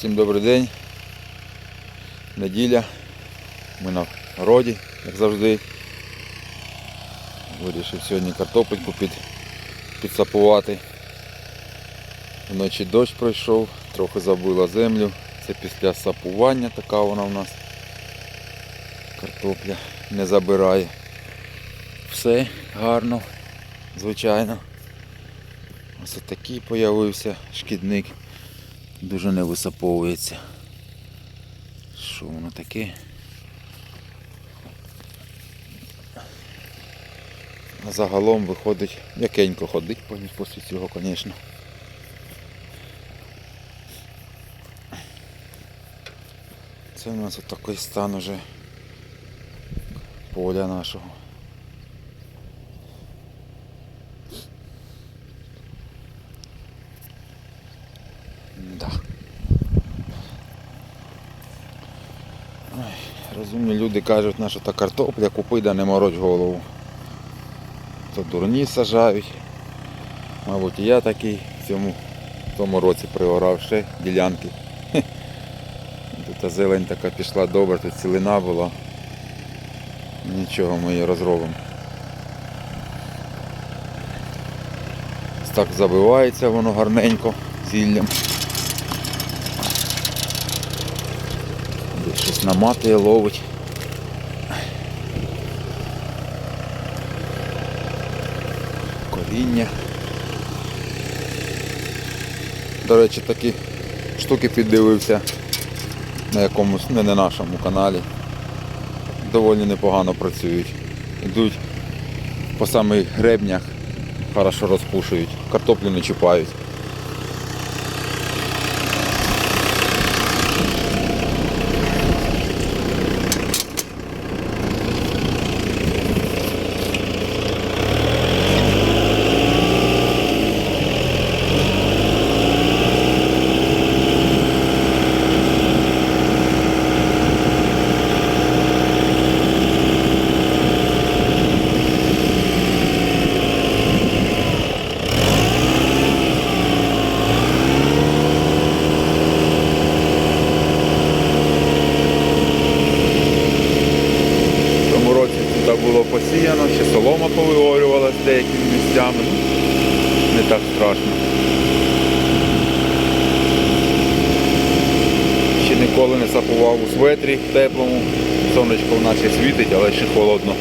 Всім добрий день. Неділя. Ми на городі, як завжди. Вирішив сьогодні картопельку під, підсапувати. Вночі дощ пройшов, трохи забила землю. Це після сапування така вона в нас. Картопля не забирає. Все гарно, звичайно. Ось такий появився шкідник. Дуже не висаповується. Що воно таке? А загалом виходить, якенько ходить після цього, звісно. Це у нас отакий стан уже поля нашого. Да. Розумні люди кажуть, наша та картопля купи, да не морочь голову. То дурні сажають. Мабуть, і я такий в цьому в тому році приорав ще ділянки. Хе. Тут зелень така пішла добре, тут цілина була. Нічого ми її розробимо. Так забивається воно гарненько зіллям. Щось наматує, ловить. Коріння. До речі, такі штуки піддивився на якомусь, не на нашому каналі. Доволі непогано працюють. Йдуть по самих гребнях, хорошо розпушують, картоплю не чіпають. В тому році тут було посіяно, ще солома повиорювалася деякими місцями. Не так страшно. Ще ніколи не сапував у светрі теплому. Сонечко в наче світить, але ще холодно.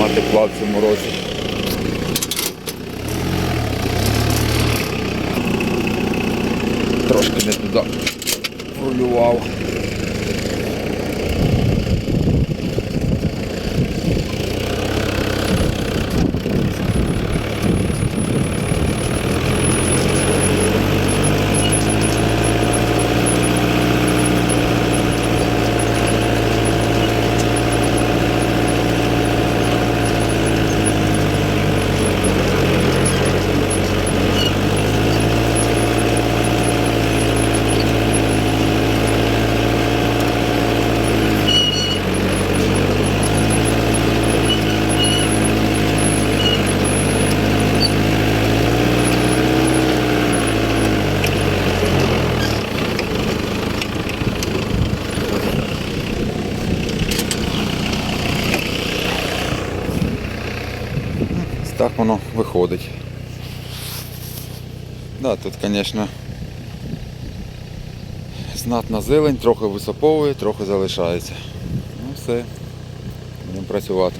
Мати тепла в цьому році. Трошки не туди рулював. Ось Так воно виходить. Да, тут, звісно, знатна зелень, трохи висоповує, трохи залишається. Ну все, будемо працювати.